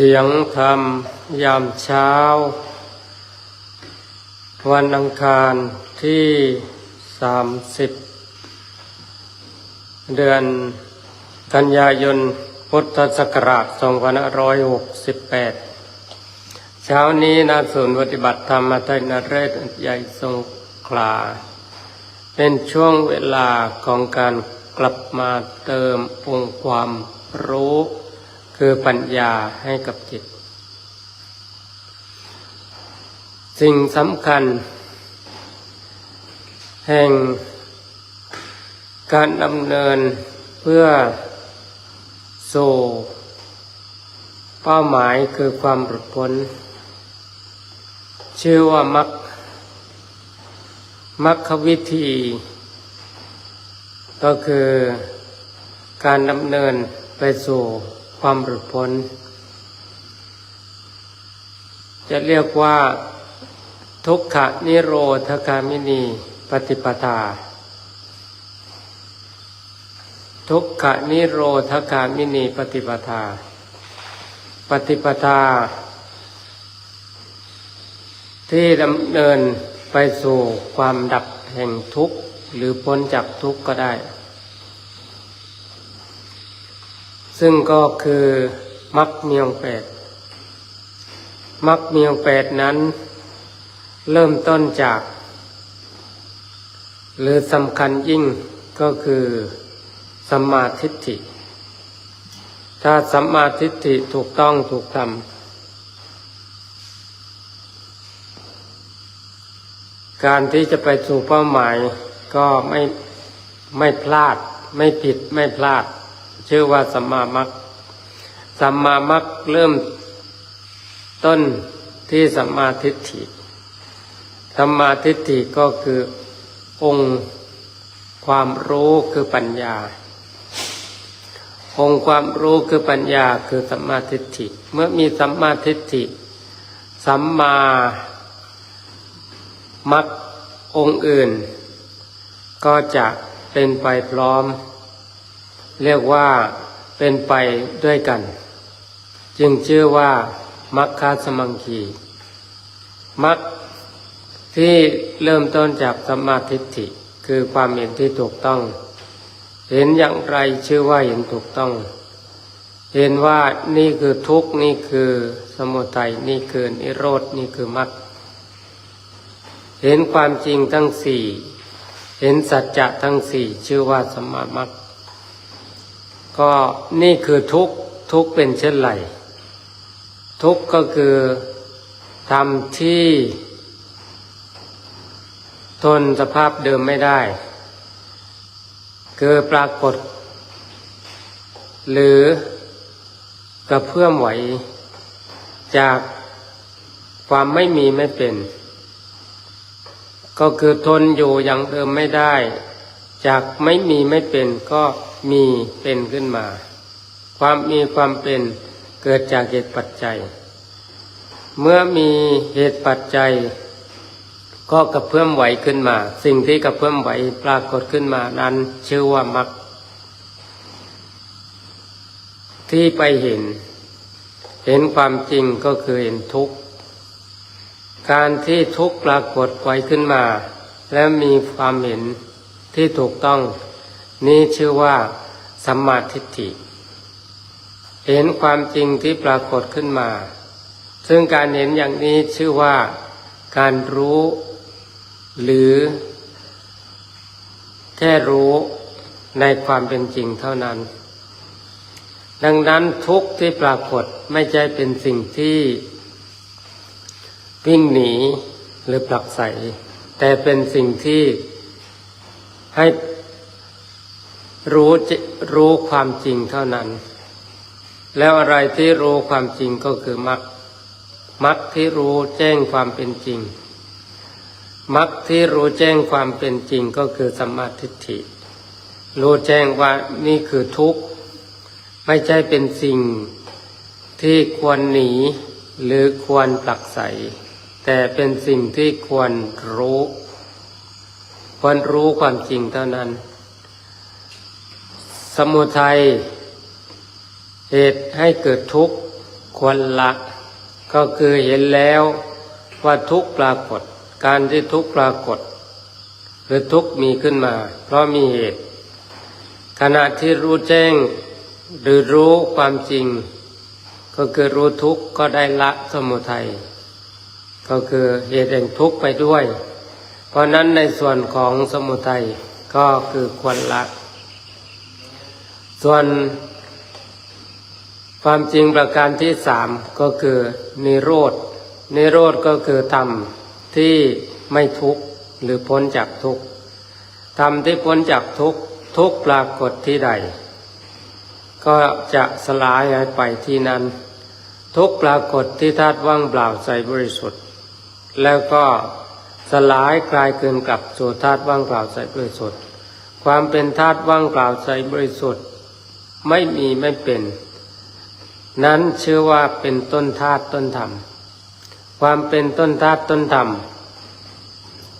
สียงธรรมยามเช้า วันอังคารที่สามสิบเดือนกันยายนพุทธศักราช2568 เช้านี้นาศูนย์ปฏิบัติธรรมไทยนเรศใหญ่ทรงขลา เป็นช่วงเวลาของการกลับมาเติมองค์ความรู้ คือปัญญาให้กับจิต สิ่งสำคัญ แห่งการดำเนินเพื่อสู่เป้าหมายคือความหลุดพ้น ชื่อว่ามัคมัคควิธี ก็คือการดำเนินไปสู่ ความหลุดพ้น จะเรียกว่า ทุกขนิโรธคามินีปฏิปทา ทุกขนิโรธคามินีปฏิปทา ปฏิปทา ที่ดำเนินไปสู่ความดับแห่งทุกข์ หรือพ้นจากทุกข์ก็ได้ ซึ่งก็คือมรรคมีองแปดมรรคมีองแปดนั้น เริ่มต้นจาก หรือสำคัญยิ่งก็คือสัมมาทิฏฐิ ถ้าสัมมาทิฏฐิถูกต้องถูกทำการที่จะไปสู่เป้าหมายก็ไม่ไม่พลาดไม่ผิดไม่พลาด ชื่อว่าสัมมามัคสัมมามัคเริ่มต้นที่สัมมาทิฏฐิสัมมาทิฏฐิก็คือองค์ความรู้คือปัญญา องค์ความรู้คือปัญญาคือสัมมาทิฏฐิ เมื่อมีสัมมาทิฏฐิ สัมมามัคองค์อื่น ก็จะเป็นไปพร้อม เรียกว่าเป็นไปด้วยกัน จึงชื่อว่ามัคคาสมังคีมัคที่เริ่มต้นจากสัมมาทิฏฐิคือความเห็นที่ถูกต้อง เห็นอย่างไรชื่อว่าเห็นถูกต้อง เห็นว่านี่คือทุกข์นี่คือสมุทัยนี่คือนิโรดนี่คือมรรคเห็นความจริงทั้งสี่ เห็นสัจจะทั้งสี่ชื่อว่าสมามรรค ก็นี่คือทุกทุกเป็นเช่นไรทุกก็คือทำที่ทนสภาพเดิมไม่ได้ คือปรากฏ หรือกระเพื่อมไหว จากความไม่มีไม่เป็น ก็คือทนอยู่อย่างเดิมไม่ได้ จากไม่มีไม่เป็นก็มีเป็นขึ้นมา ความมีความเป็นเกิดจากเหตุปัจจัย เมื่อมีเหตุปัจจัย ก็กระเพื่อมไหวขึ้นมา สิ่งที่กระเพื่อมไหวปรากฏขึ้นมานั้นชื่อว่ามรรคที่ไปเห็น เห็นความจริงก็คือเห็นทุกข์ การที่ทุกข์ปรากฏไว้ขึ้นมา และมีความเห็น ที่ถูกต้องนี้ชื่อว่าสัมมาทิฏฐิ เห็นความจริงที่ปรากฏขึ้นมา ซึ่งการเห็นอย่างนี้ชื่อว่าการรู้หรือ แค่รู้ในความเป็นจริงเท่านั้น ดังนั้นทุกที่ปรากฏไม่ใช่เป็นสิ่งที่วิ่งหนีหรือปลักใสแต่เป็นสิ่งที่ ให้รู้รู้ความจริงเท่านั้น แล้วอะไรที่รู้ความจริงก็คือมรรคมรรคที่รู้แจ้งความเป็นจริงมรรคที่รู้แจ้งความเป็นจริงก็คือสัมมาทิฏฐิ รู้แจ้งว่านี่คือทุกข์ ไม่ใช่เป็นสิ่งที่ควรหนีหรือควรปลักใสแต่เป็นสิ่งที่ควรรู้ วรรู้ความจริงเท่านั้น สมุทัยเหตุให้เกิดทุกข์ควรละ ก็คือเห็นแล้วว่าทุกข์ปรากฏ การที่ทุกข์ปรากฏ หรือทุกข์มีขึ้นมา เพราะมีเหตุ ขณะที่รู้แจ้งหรือรู้ความจริง ก็คือรู้ทุกข์ก็ได้ละสมุทัยก็คือเหตุแห่งทุกข์ไปด้วย ราะนั้นในส่วนของสมุทัยก็คือควรละ ส่วนความจริงประการที่สามก็คือนิโรธนิโรธก็คือธรรมที่ไม่ทุกข์หรือพ้นจากทุกข์ธรรมที่พ้นจากทุกข์ทุกข์ปรากฏที่ใด ก็จะสลายหายไปที่นั้น ทุกข์ปรากฏที่ธาตุว่างเปล่าใจบริสุทธิ์ แล้วก็ สลายกลายคืนกับโสธาตุว่างเปล่าใจบริสุทธิ์ ความเป็นธาตุว่างเปล่าใจบริสุทธิ์ ไม่มีไม่เป็น นั้นเชื่อว่าเป็นต้นธาตุต้นธรรม ความเป็นต้นธาตุต้นธรรม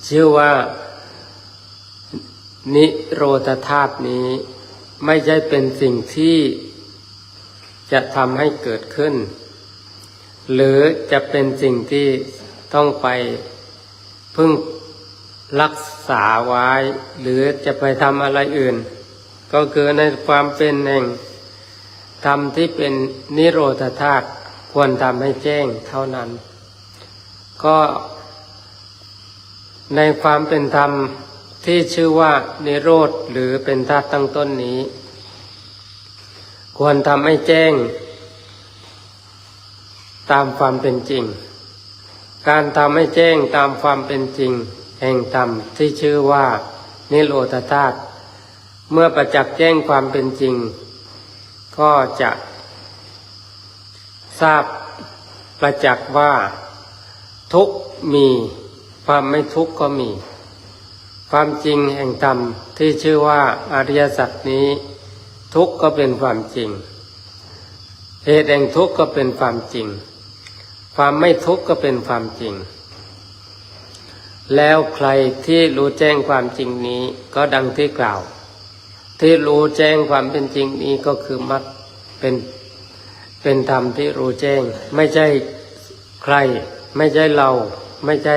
ชื่อว่านิโรธธาตุนี้ไม่ใช่เป็นสิ่งที่จะทำให้เกิดขึ้น หรือจะเป็นสิ่งที่ต้องไป พึ่งรักษาไว้ หรือจะไปทำอะไรอื่น ก็คือในความเป็นแห่งธรรมที่เป็นนิโรธธาตุควรทำให้แจ้งเท่านั้น ก็ในความเป็นธรรมที่ชื่อว่านิโรธหรือเป็นธาตุตั้งต้นนี้ ควรทำให้แจ้ง ตามความเป็นจริง การทำให้แจ้งตามความเป็นจริง แห่งธรรมที่ชื่อว่า นิโรธธาตุเมื่อประจักษ์แจ้งความเป็นจริง ก็จะทราบประจักษ์ว่า ทุกมี ความไม่ทุกก็มี ความจริงแห่งธรรมที่ชื่อว่าอริยสัจนี้ ทุกก็เป็นความจริง เหตุแห่งทุกก็เป็นความจริง ความไม่ทุกข์ก็เป็นความจริง แล้วใครที่รู้แจ้งความจริงนี้ก็ดังที่กล่าว ที่รู้แจ้งความเป็นจริงนี้ก็คือมรรคเป็นเป็นธรรมที่รู้แจ้ง ไม่ใช่ใคร ไม่ใช่เรา ไม่ใช่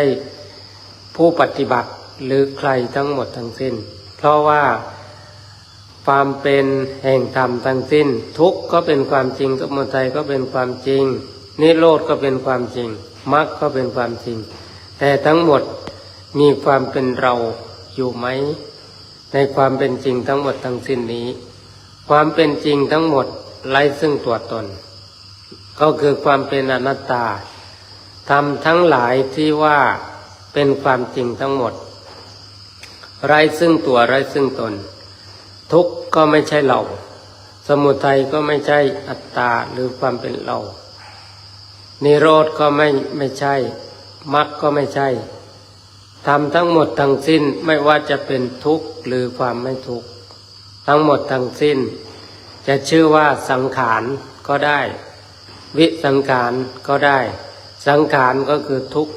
ผู้ปฏิบัติหรือใครทั้งหมดทั้งสิ้น เพราะว่าความเป็นแห่งธรรมทั้งสิ้น ทุกข์ก็เป็นความจริงสมุทัยก็เป็นความจริง นิโรธก็เป็นความจริงมรรคก็เป็นความจริง แต่ทั้งหมดมีความเป็นเราอยู่ไหม ในความเป็นจริงทั้งหมดทั้งสิ้นนี้ ความเป็นจริงทั้งหมดไร้ซึ่งตัวตน ก็คือความเป็นอนัตตาทำทั้งหลายที่ว่าเป็นความจริงทั้งหมด ไร้ซึ่งตัวไร้ซึ่งตน ทุกข์ก็ไม่ใช่เรา สมุทัยก็ไม่ใช่อัตตาหรือความเป็นเรา นิโรธก็ไม่ไม่ใช่มรรคก็ไม่ใช่ทำทั้งหมดทั้งสิ้นไม่ว่าจะเป็นทุกข์หรือความไม่ทุกข์ทั้งหมดทั้งสิ้น จะชื่อว่าสังขารก็ได้ วิสังขารก็ได้ สังขารก็คือทุกข์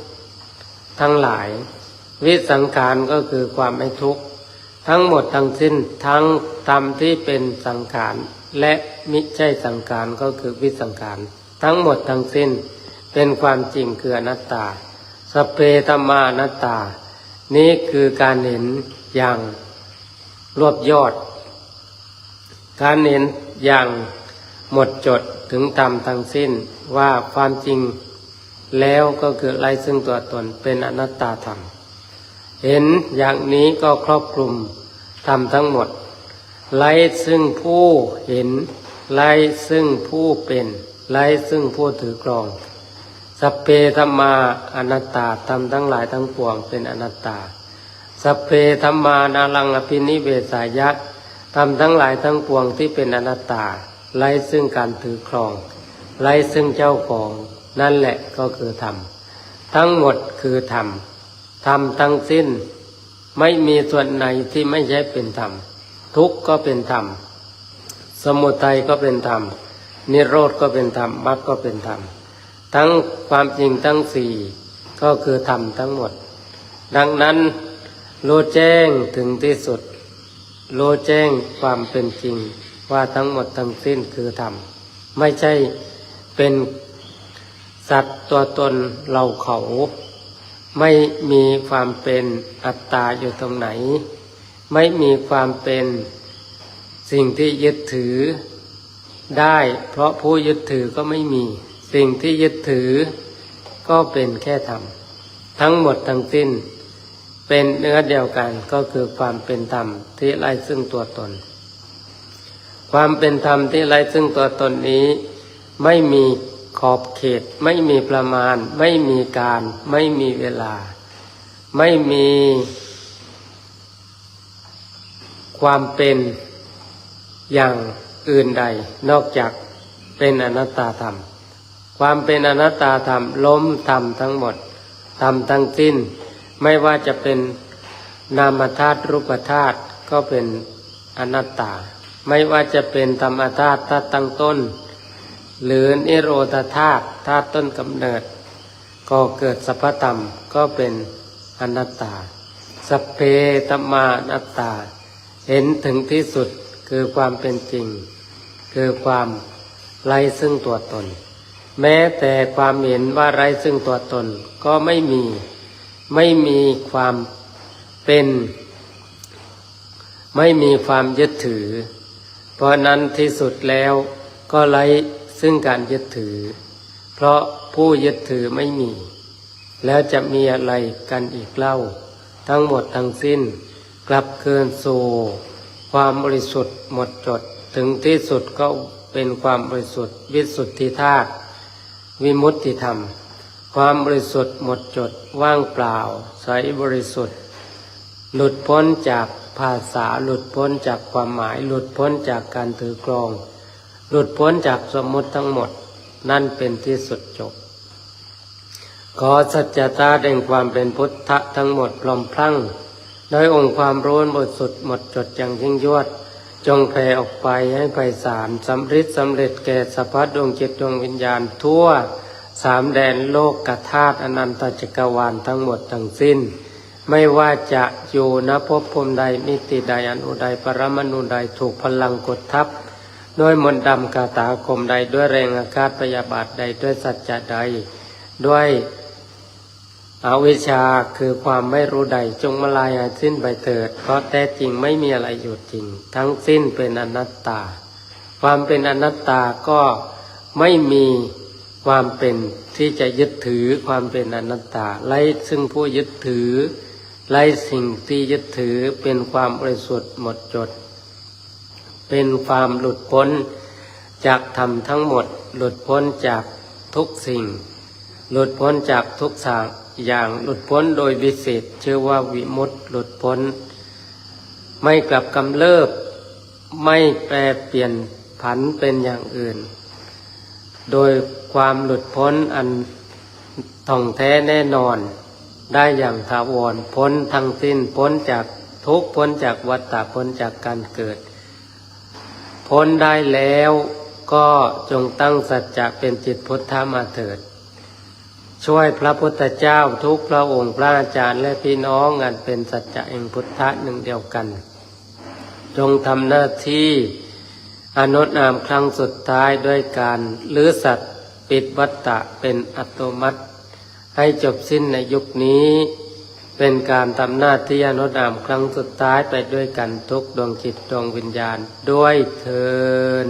ทั้งหลาย วิสังขารก็คือความไม่ทุกข์ทั้งหมดทั้งสิ้นทั้งธรรมที่เป็นสังขารและมิใช่สังขารก็คือวิสังขาร ทั้งหมดทั้งสิ้น เป็นความจริงคืออนัตตา สเปธรรมานัตตา นี้คือการเห็นอย่างรวบยอด การเห็นอย่างหมดจดถึงธรรมทั้งสิ้นว่าความจริงแล้วก็คือไรซึ่งตัวตนเป็นอนัตตาธรรม เห็นอย่างนี้ก็ครอบคลุมธรรมทั้งหมดไรซึ่งผู้เห็นไรซึ่งผู้เป็น ไร้ซึ่งผู้ถือครองสัพเพธรรมาอนัตตาธรรมทั้งหลายทั้งปวงเป็นอนัตตาสัพเพธรรมานาลังอภินิเวสายะธรรมทั้งหลายทั้งปวงที่เป็นอนัตตาไร้ซึ่งการถือครองไร้ซึ่งเจ้าของนั่นแหละก็คือธรรมทั้งหมดคือธรรมธรรมทั้งสิ้น ไม่มีส่วนไหนที่ไม่ใช่เป็นธรรมทุกข์ก็เป็นธรรมสมุทัยก็เป็นธรรม นิโรธก็เป็นธรรมมรรคก็เป็นธรรม ทั้งความจริงทั้งสี่ก็คือธรรมทั้งหมด ดังนั้นรู้แจ้งถึงที่สุดรู้แจ้งความเป็นจริงว่าทั้งหมดทั้งสิ้นคือธรรม ไม่ใช่เป็นสัตว์ตัวตนเราเขา ไม่มีความเป็นอัตตาอยู่ตรงไหน ไม่มีความเป็นสิ่งที่ยึดถือ ได้ เพราะผู้ยึดถือก็ไม่มี สิ่งที่ยึดถือก็เป็นแค่ธรรม ทั้งหมดทั้งสิ้น เป็นเนื้อเดียวกันก็คือความเป็นธรรมที่ไร้ซึ่งตัวตน ความเป็นธรรมที่ไร้ซึ่งตัวตนนี้ ไม่มีขอบเขต ไม่มีประมาณ ไม่มีการ ไม่มีเวลา ไม่มีความเป็นอย่าง อื่นใด นอกจากเป็นอนัตตาธรรม ความเป็นอนัตตาธรรมล้มธรรมทั้งหมดธรรมทั้งสิ้น ไม่ว่าจะเป็นนามธาตุรูปธาตุก็เป็นอนัตตา ไม่ว่าจะเป็นธรรมธาตุธาตุตั้งต้น หรือนิโรธาธาตุธาตุต้นกำเนิด ก็เกิดสัพพธรรมก็เป็นอนัตตาสเพธรรมานัตตา เห็นถึงที่สุด คือความเป็นจริง คือความไร้ซึ่งตัวตน แม้แต่ความเห็นว่าไร้ซึ่งตัวตนก็ไม่มีไม่มีความเป็น ไม่มีความยึดถือ เพราะนั้นที่สุดแล้วก็ไร้ซึ่งการยึดถือ เพราะผู้ยึดถือไม่มี แล้วจะมีอะไรกันอีกเล่า ทั้งหมดทั้งสิ้น กลับคืนสู่ ความบริสุทธิ์หมดจด ถึงที่สุดก็เป็นความบริสุทธิ์ วิสุทธิธาตุวิมุตติธรรม ความบริสุทธิ์หมดจดว่างเปล่า ใสบริสุทธิ์ หลุดพ้นจากภาษาหลุดพ้นจากความหมาย หลุดพ้นจากการถือกรอง หลุดพ้นจากสมมติทั้งหมด นั่นเป็นที่สุดจบ ขอสัจจตาแห่งความเป็นพุทธะทั้งหมดพร้อมพลั้ง โดยองค์ความรู้บทสุดหมดจดอย่างยิ่งยวด จงแผ่ออกไปให้ไพศาลสำริดสำเร็จแก่สภาพดวงจิตดวงวิญญาณทั่วสามแดนโลกกธาตุอนันตจักรวาลทั้งหมดทั้งสิ้น ไม่ว่าจะอยู่ณภพภูมิใดมิติใดอนุใดปรมาณูใดถูกพลังกดทับด้วยมนต์ดำคาถาคมใดด้วยแรงอาฆาตพยาบาทใดด้วยสัจจะใด ด้วย อวิชชาคือความไม่รู้ใดจงมาลายหายสิ้นไปเถิด เพราะแท้จริงไม่มีอะไรอยู่จริง ทั้งสิ้นเป็นอนัตตา ความเป็นอนัตตาก็ไม่มีความเป็นที่จะยึดถือความเป็นอนัตตาไรซึ่งผู้ยึดถือไรสิ่งที่ยึดถือเป็นความบริสุทธิ์หมดจด เป็นความหลุดพ้นจากธรรมทั้งหมด หลุดพ้นจากทุกสิ่ง หลุดพ้นจากทุกสิ่ง อย่างหลุดพ้นโดยวิเศษชื่อว่าวิมุตติหลุดพ้น ไม่กลับกำเริบ ไม่แปรเปลี่ยนผันเป็นอย่างอื่น โดยความหลุดพ้นอันท่องแท้แน่นอน ได้อย่างถาวรพ้นทั้งสิ้นพ้นจากทุกพ้นจากวัฏฏะพ้นจากการเกิด พ้นได้แล้วก็จงตั้งสัจจะเป็นจิตพุทธามาเถิด ช่วยพระพุทธเจ้าทุกพระองค์พระอาจารย์และพี่น้องอันเป็นสัจจะแห่งพุทธะหนึ่งเดียวกัน จงทำหน้าที่อนุนามครั้งสุดท้ายด้วยการลื้อสัตว์ปิดวัตตะเป็นอัตโมัติ ให้จบสิ้นในยุคนี้ เป็นการทำหน้าที่อนุนามครั้งสุดท้ายไปด้วยกันทุกดวงจิตดวงวิญญาณด้วยเทิน